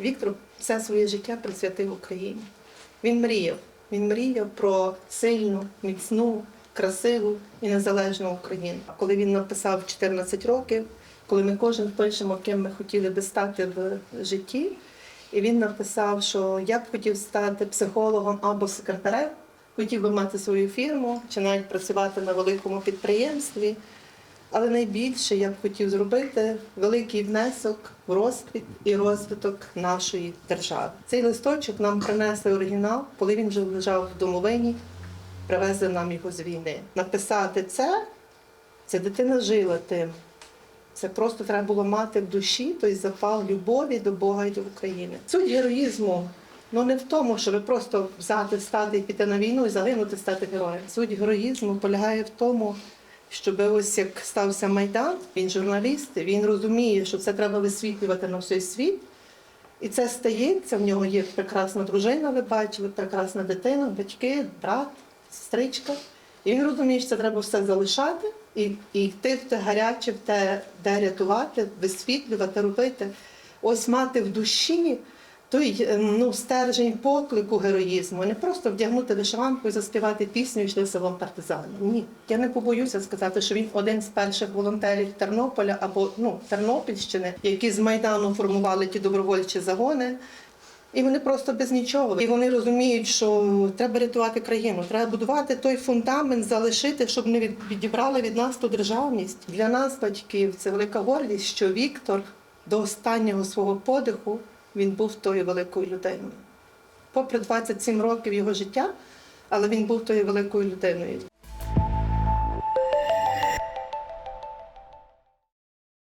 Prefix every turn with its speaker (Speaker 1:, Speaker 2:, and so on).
Speaker 1: Віктор все своє життя присвятив Україні. Він мріяв. Він мріяв про сильну, міцну, красиву і незалежну Україну. Коли він написав 14 років, коли ми кожен пишемо, ким ми хотіли би стати в житті, і він написав, що я б хотів стати психологом або секретарем, хотів би мати свою фірму чи навіть працювати на великому підприємстві. Але найбільше я б хотів зробити великий внесок в розквіт і розвиток нашої держави. Цей листочок нам принесли оригінал, коли він вже лежав в домовині, привезли нам його з війни. Написати це, ця дитина жила тим. Це просто треба було мати в душі той запал любові до Бога і до України. Суть героїзму ну не в тому, щоб просто взяти, стати і піти на війну і загинути, стати героєм. Суть героїзму полягає в тому, щоб ось як стався Майдан, він журналіст, він розуміє, що це треба висвітлювати на всій світ. І це стається. В нього є прекрасна дружина, ви бачили, прекрасна дитина, батьки, брат, сестричка. І він розуміє, що це треба все залишати і, і йти в те гаряче, в те, де рятувати, висвітлювати, робити. Ось мати в душі той е, ну, стержень поклику героїзму, не просто вдягнути вишиванку і заспівати пісню і йшли селом партизанів. Ні, я не побоюся сказати, що він один з перших волонтерів Тернополя або ну, Тернопільщини, які з Майдану формували ті добровольчі загони. І вони просто без нічого. І вони розуміють, що треба рятувати країну, треба будувати той фундамент, залишити, щоб не відібрали від нас ту державність. Для нас, батьків, це велика гордість, що Віктор до останнього свого подиху він був тою великою людиною. Попри 27 років його життя, але він був тою великою людиною.